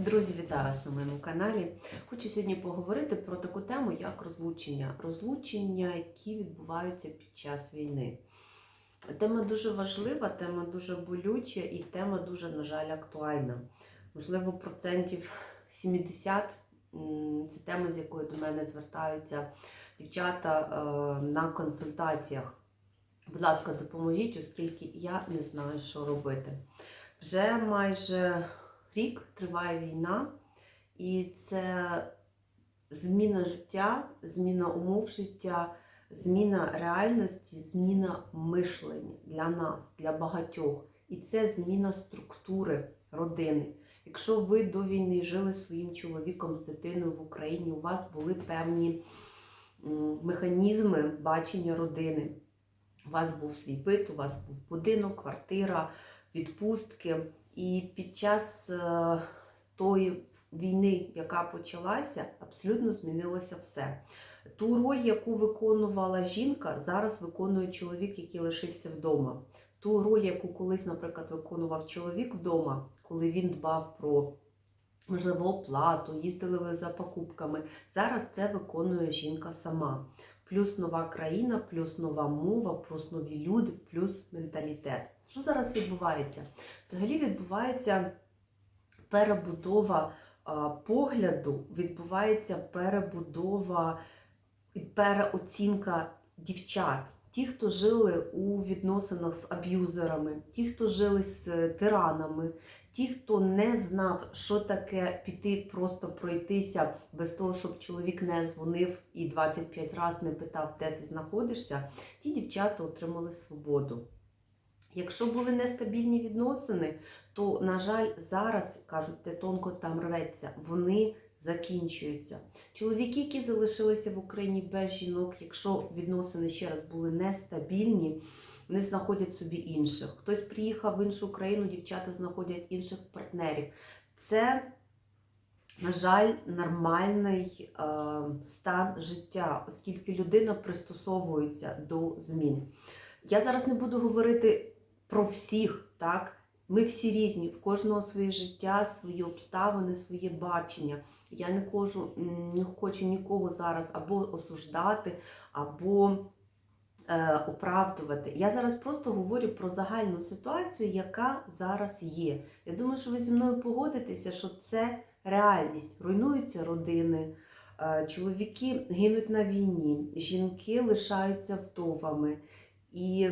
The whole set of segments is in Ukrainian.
Друзі, вітаю вас на моєму каналі. Хочу сьогодні поговорити про таку тему, як розлучення. Розлучення, які відбуваються під час війни. Тема дуже важлива, тема дуже болюча і тема дуже, на жаль, актуальна. Можливо, процентів 70 це тема, з якою до мене звертаються дівчата е, на консультаціях. Будь ласка, допоможіть, оскільки я не знаю, що робити. Вже майже рік триває війна, і це зміна життя, зміна умов життя, зміна реальності, зміна мишлення для нас, для багатьох. І це зміна структури родини. Якщо ви до війни жили своїм чоловіком, з дитиною в Україні, у вас були певні механізми бачення родини. У вас був свій бит, у вас був будинок, квартира, відпустки. І під час е, тої війни, яка почалася, абсолютно змінилося все. Ту роль, яку виконувала жінка, зараз виконує чоловік, який лишився вдома. Ту роль, яку колись, наприклад, виконував чоловік вдома, коли він дбав про можливо оплату, їздили ви за покупками. Зараз це виконує жінка сама. Плюс нова країна, плюс нова мова, плюс нові люди, плюс менталітет. Що зараз відбувається? Взагалі відбувається перебудова погляду, відбувається перебудова і переоцінка дівчат. Ті, хто жили у відносинах з аб'юзерами, ті, хто жили з е, тиранами, ті, хто не знав, що таке піти, просто пройтися без того, щоб чоловік не дзвонив і 25 разів не питав, де ти знаходишся, ті дівчата отримали свободу. Якщо були нестабільні відносини, то, на жаль, зараз кажуть, те тонко там рветься, вони закінчуються. Чоловіки, які залишилися в Україні без жінок, якщо відносини ще раз були нестабільні, вони знаходять собі інших. Хтось приїхав в іншу країну, дівчата знаходять інших партнерів. Це, на жаль, нормальний е, стан життя, оскільки людина пристосовується до змін. Я зараз не буду говорити про всіх, так? Ми всі різні, в кожного своє життя, свої обставини, своє бачення. Я не хочу, не хочу нікого зараз або осуждати, або е, оправдувати. Я зараз просто говорю про загальну ситуацію, яка зараз є. Я думаю, що ви зі мною погодитеся, що це реальність. Руйнуються родини, е, чоловіки гинуть на війні, жінки лишаються вдовами. І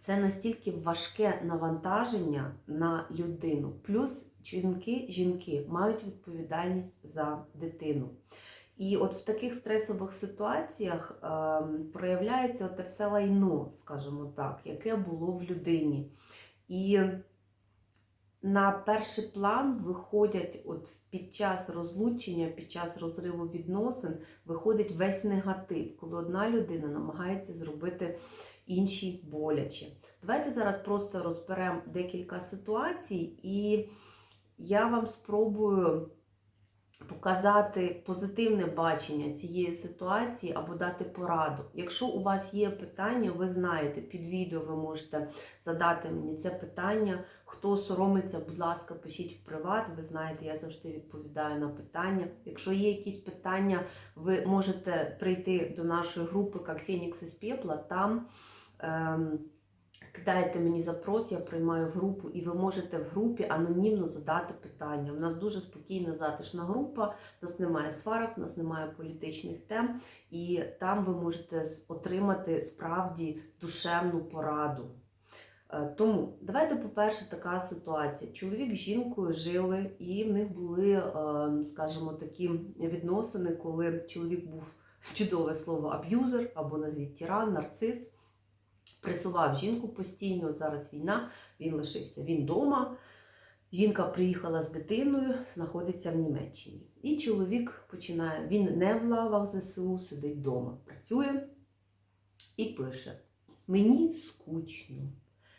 це настільки важке навантаження на людину. Плюс жінки, жінки мають відповідальність за дитину. І от в таких стресових ситуаціях е, проявляється те все лайно, скажімо так, яке було в людині. І на перший план виходять, от під час розлучення, під час розриву відносин, виходить весь негатив, коли одна людина намагається зробити іншій боляче. Давайте зараз просто розберемо декілька ситуацій, і я вам спробую показати позитивне бачення цієї ситуації або дати пораду. Якщо у вас є питання, ви знаєте, під відео ви можете задати мені це питання. Хто соромиться, будь ласка, пишіть в приват. Ви знаєте, я завжди відповідаю на питання. Якщо є якісь питання, ви можете прийти до нашої групи як Фенікс із Пепла. Там ем, кидайте мені запрос, я приймаю в групу, і ви можете в групі анонімно задати питання. У нас дуже спокійна, затишна група, у нас немає сварок, у нас немає політичних тем, і там ви можете отримати справді душевну пораду. Е, Тому давайте, по-перше, така ситуація. Чоловік з жінкою жили, і в них були, е, скажімо, такі відносини, коли чоловік був чудове слово аб'юзер або назвіть тиран, нарцис. Пресував жінку постійно. От зараз війна, він лишився. Він вдома. Жінка приїхала з дитиною, знаходиться в Німеччині. І чоловік починає, він не в лавах ЗСУ, сидить вдома, працює і пише: Мені скучно,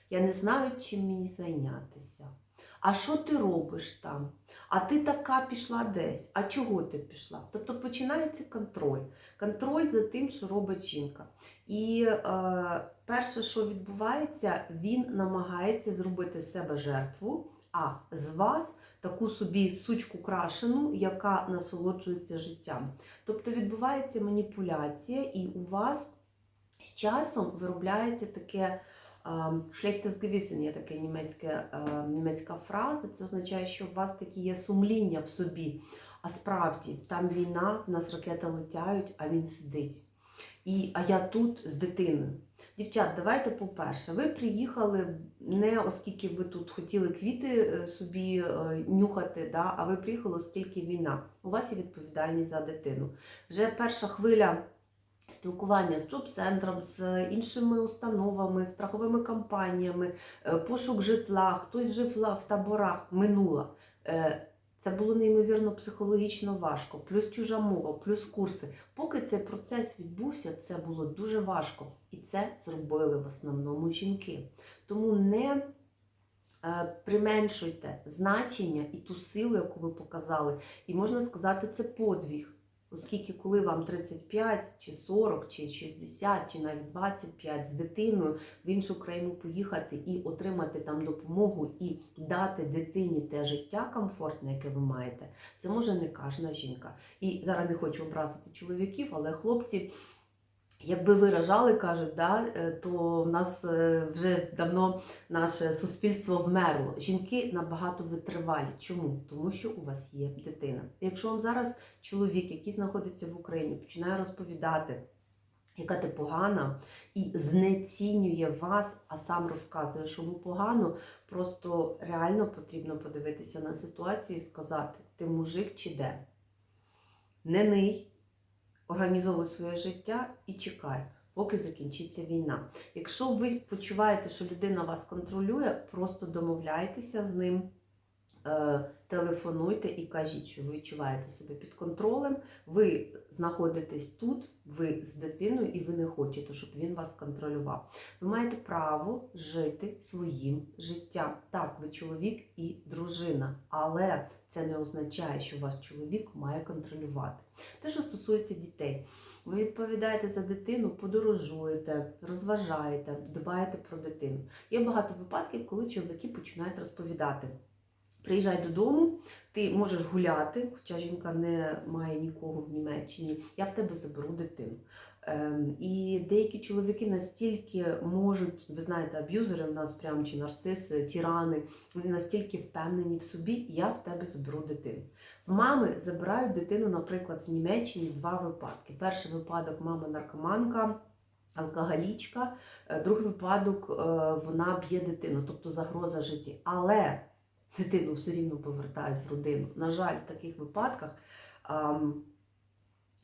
я не знаю, чим мені зайнятися. А що ти робиш там? А ти така пішла десь. А чого ти пішла? Тобто починається контроль. Контроль за тим, що робить жінка. І е, перше, що відбувається, він намагається зробити з себе жертву, а з вас таку собі сучку крашену, яка насолоджується життям. Тобто відбувається маніпуляція, і у вас з часом виробляється таке. Schlechtes Gewissen є така німецька, е, німецька фраза. Це означає, що у вас такі є сумління в собі. А справді там війна, в нас ракети летяють, а він сидить. І, а я тут з дитиною. Дівчат, давайте по-перше, ви приїхали не оскільки ви тут хотіли квіти е, собі е, нюхати, да, а ви приїхали, оскільки війна. У вас є відповідальність за дитину. Вже перша хвиля спілкування з джоб-центром, з іншими установами, страховими компаніями, е, пошук житла, хтось жив в таборах, минула. Е, Це було неймовірно психологічно важко, плюс чужа мова, плюс курси. Поки цей процес відбувся, це було дуже важко. І це зробили в основному жінки. Тому не е, применшуйте значення і ту силу, яку ви показали. І можна сказати, це подвиг. Оскільки, коли вам 35, чи 40, чи 60, чи навіть 25 з дитиною в іншу країну поїхати і отримати там допомогу, і дати дитині те життя комфортне, яке ви маєте, це може не кожна жінка. І зараз не хочу образити чоловіків, але хлопці, якби виражали, кажуть, да, е, то в нас е, вже давно наше суспільство вмерло. Жінки набагато витривалі. Чому? Тому що у вас є дитина. Якщо вам зараз чоловік, який знаходиться в Україні, починає розповідати, яка ти погана, і знецінює вас, а сам розказує, що ви погано, просто реально потрібно подивитися на ситуацію і сказати, ти мужик чи де? Не ний, організовуй своє життя і чекай, поки закінчиться війна. Якщо ви почуваєте, що людина вас контролює, просто домовляйтеся з ним. Е, телефонуйте і кажіть, що ви відчуваєте себе під контролем, ви знаходитесь тут, ви з дитиною, і ви не хочете, щоб він вас контролював. Ви маєте право жити своїм життям. Так, ви чоловік і дружина, але це не означає, що вас чоловік має контролювати. Те, що стосується дітей. Ви відповідаєте за дитину, подорожуєте, розважаєте, дбаєте про дитину. Є багато випадків, коли чоловіки починають розповідати. Приїжджай додому, ти можеш гуляти, хоча жінка не має нікого в Німеччині, я в тебе заберу дитину. Ем, і деякі чоловіки настільки можуть, ви знаєте, аб'юзери в нас прям чи нарциси, тірани, вони настільки впевнені в собі, я в тебе заберу дитину. Мами забирають дитину, наприклад, в Німеччині два випадки. Перший випадок мама наркоманка. Алкоголічка, Е, другий випадок е, вона б'є дитину, тобто загроза житті. Але дитину все рівно повертають в родину. На жаль, в таких випадках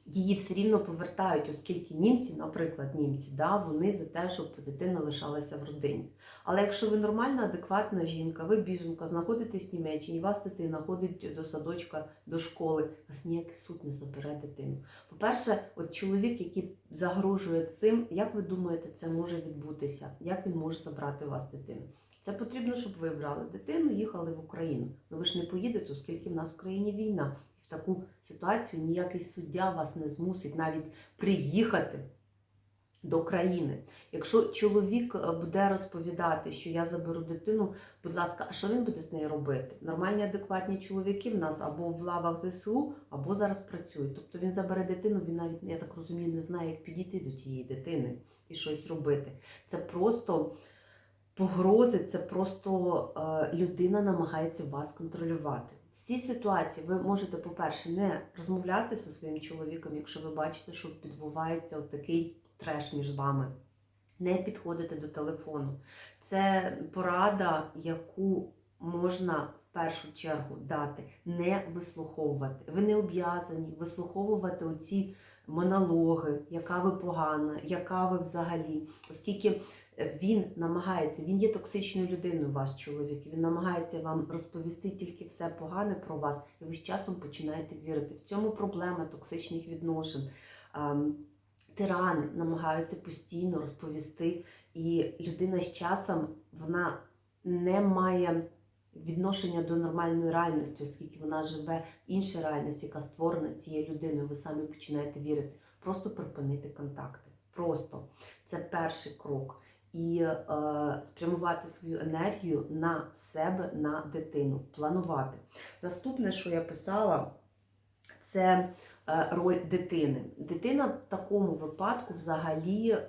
її все рівно повертають, оскільки німці, наприклад, німці, да, вони за те, щоб дитина лишалася в родині. Але якщо ви нормальна, адекватна жінка, ви біженка, знаходитесь в Німеччині, вас дитина ходить до садочка, до школи, вас ніякий суд не забере дитину. По-перше, от чоловік, який загрожує цим, як ви думаєте, це може відбутися? Як він може забрати вас дитину? Це потрібно, щоб ви брали дитину, їхали в Україну. Ну ви ж не поїдете, оскільки в нас в країні війна. В таку ситуацію ніякий суддя вас не змусить навіть приїхати до країни. Якщо чоловік е, буде розповідати, що я заберу дитину, будь ласка, а що він буде з нею робити? Нормальні, адекватні чоловіки в нас або в лавах ЗСУ, або зараз працюють. Тобто він забере дитину, він навіть, я так розумію, не знає, як підійти до тієї дитини і щось робити. Це просто погрози, це просто е, людина намагається вас контролювати. В цій ситуації ви можете, по-перше, не розмовляти зі своїм чоловіком, якщо ви бачите, що відбувається от такий треш між вами. Не підходити до телефону. Це порада, яку можна в першу чергу дати, не вислуховувати. Ви не об'язані вислуховувати оці монологи, яка ви погана, яка ви взагалі, оскільки він намагається, він є токсичною людиною, ваш чоловік. Він намагається вам розповісти тільки все погане про вас, і ви з часом починаєте вірити. В цьому проблема токсичних відношень. Тирани намагаються постійно розповісти, і людина з часом вона не має відношення до нормальної реальності, оскільки вона живе в іншій реальності, яка створена цією людиною. Ви самі починаєте вірити. Просто припинити контакти. Просто це перший крок. і е, спрямувати свою енергію на себе, на дитину, планувати. Наступне, що я писала, це роль дитини. Дитина в такому випадку взагалі, е,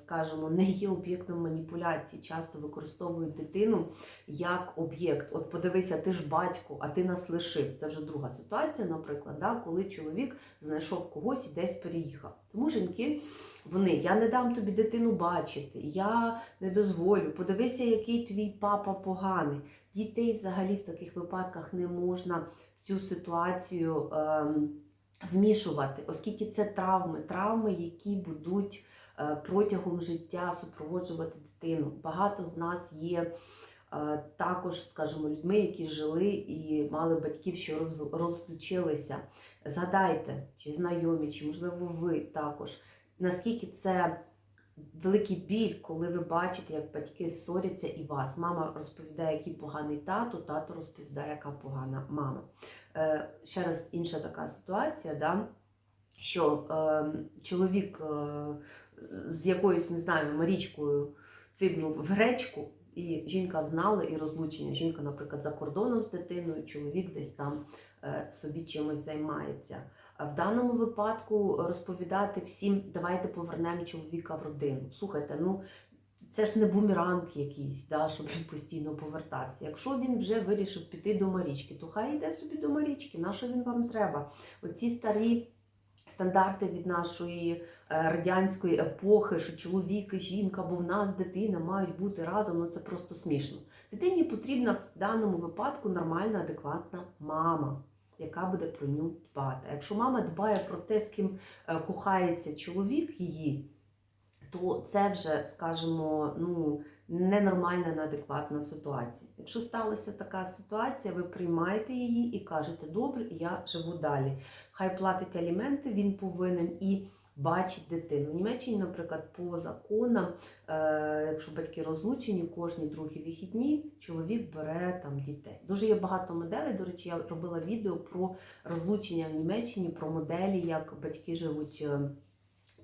скажімо, не є об'єктом маніпуляції. Часто використовують дитину як об'єкт. От подивися, ти ж батько, а ти нас лишив. Це вже друга ситуація, наприклад, да, коли чоловік знайшов когось і десь переїхав. Тому жінки. Вони, я не дам тобі дитину бачити, я не дозволю. Подивися, який твій папа поганий. Дітей взагалі в таких випадках не можна в цю ситуацію ем, вмішувати, оскільки це травми, травми, які будуть е, протягом життя супроводжувати дитину. Багато з нас є е, також, скажімо, людьми, які жили і мали батьків, що розлучилися. Згадайте, чи знайомі, чи можливо ви також, наскільки це великий біль, коли ви бачите, як батьки ссоряться і вас. Мама розповідає, який поганий тато, тато розповідає, яка погана мама. Е, ще раз інша така ситуація, да, що е, чоловік е, з якоюсь, не знаю, Марічкою цибнув в гречку, і жінка взнала і розлучення. Жінка, наприклад, за кордоном з дитиною, чоловік десь там е, собі чимось займається. А В даному випадку розповідати всім, давайте повернемо чоловіка в родину. Слухайте, ну це ж не бумеранг якийсь, да, щоб він постійно повертався. Якщо він вже вирішив піти до Марічки, то хай йде собі до Марічки. На що він вам треба? Оці старі стандарти від нашої е, радянської епохи, що чоловік і жінка, бо в нас дитина мають бути разом, ну це просто смішно. Дитині потрібна в даному випадку нормальна, адекватна мама яка буде про нього дбати. Якщо мама дбає про те, з ким е, кохається чоловік її, то це вже, скажімо, ну, ненормальна, неадекватна ситуація. Якщо сталася така ситуація, ви приймаєте її і кажете, добре, я живу далі. Хай платить аліменти, він повинен і бачить дитину. В Німеччині, наприклад, по законам, е, якщо батьки розлучені, кожні другі вихідні чоловік бере там дітей. Дуже є багато моделей. До речі, я робила відео про розлучення в Німеччині, про моделі, як батьки живуть.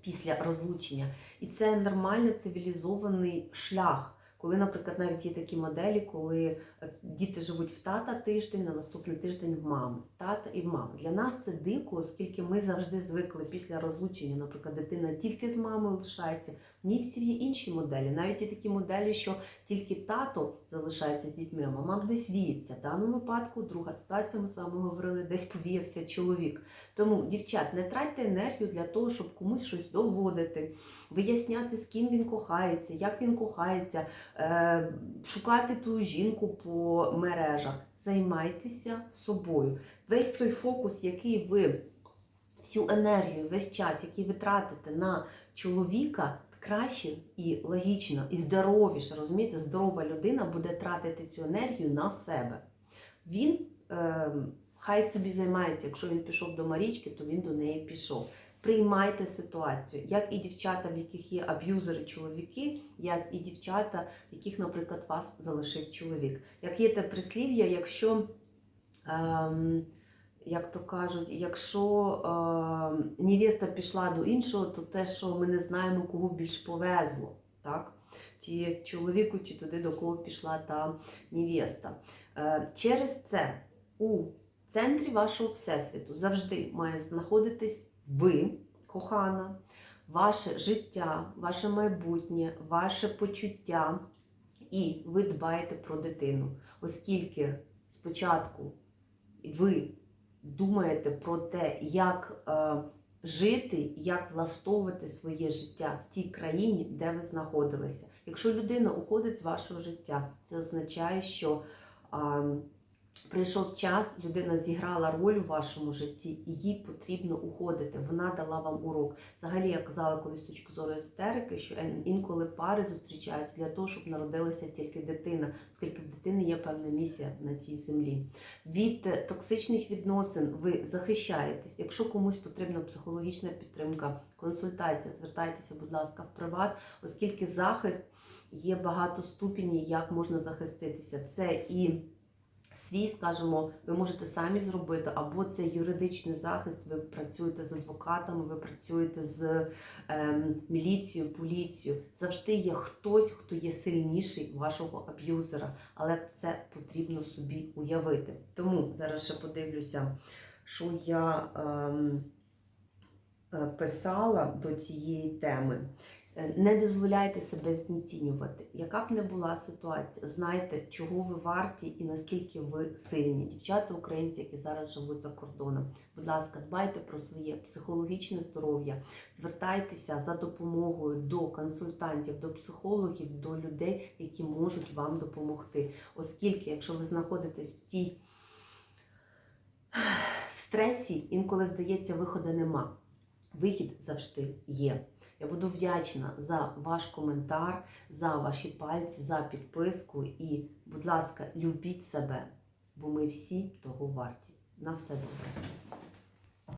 Після розлучення, і це нормальний цивілізований шлях. Коли, наприклад, навіть є такі моделі, коли е, діти живуть в тата тиждень, на наступний тиждень в мами, тата і в мами. Для нас це дико, оскільки ми завжди звикли після розлучення, наприклад, дитина тільки з мамою лишається. В всі є інші моделі. Навіть є такі моделі, що тільки тато залишається з дітьми, а мама десь віється. В даному випадку друга ситуація, ми з вами говорили, десь повіявся чоловік. Тому, дівчат, не тратьте енергію для того, щоб комусь щось доводити, виясняти, з ким він кохається, як він кохається, е, шукати ту жінку по мережах. Займайтеся собою. Весь той фокус, який ви, всю енергію, весь час, який ви тратите на чоловіка, краще і логічно, і здоровіше, розумієте, здорова людина буде тратити цю енергію на себе. Він е, хай собі займається, якщо він пішов до Марічки, то він до неї пішов. Приймайте ситуацію, як і дівчата, в яких є аб'юзери чоловіки, як і дівчата, в яких, наприклад, вас залишив чоловік. Як є те прислів'я, якщо, ем, як то кажуть, якщо ем, невеста пішла до іншого, то те, що ми не знаємо, кого більш повезло. Так? Чи чоловіку, чи туди, до кого пішла та невеста. Е, через це у центрі вашого всесвіту завжди має знаходитись ви, кохана, ваше життя, ваше майбутнє, ваше почуття, і ви дбаєте про дитину, оскільки спочатку ви думаєте про те, як е, жити, як влаштовувати своє життя в тій країні, де ви знаходилися. Якщо людина уходить з вашого життя, це означає, що прийшов час, людина зіграла роль у вашому житті, і їй потрібно уходити. Вона дала вам урок. Взагалі, я казала колись з точки зору езотерики, що інколи пари зустрічаються для того, щоб народилася тільки дитина, оскільки в дитини є певна місія на цій землі. Від е, токсичних відносин ви захищаєтесь. Якщо комусь потрібна психологічна підтримка, консультація, звертайтеся, будь ласка, в приват, оскільки захист є багато ступенів, як можна захиститися. Це і Свій, скажімо, ви можете самі зробити, або це юридичний захист, ви працюєте з адвокатами, ви працюєте з ем, міліцією, поліцією. Завжди є хтось, хто є сильніший вашого аб'юзера, але це потрібно собі уявити. Тому зараз ще подивлюся, що я ем, е, писала до цієї теми. Е, Не дозволяйте себе знецінювати. Яка б не була ситуація, знайте, чого ви варті і наскільки ви сильні. Дівчата, українці, які зараз живуть за кордоном. Будь ласка, дбайте про своє психологічне здоров'я, звертайтеся за допомогою до консультантів, до психологів, до людей, які можуть вам допомогти. Оскільки, якщо ви знаходитесь в тій в стресі, інколи здається, виходу нема. Вихід завжди є. Я буду вдячна за ваш коментар, за ваші пальці, за підписку і, будь ласка, любіть себе, бо ми всі того варті. На все добре.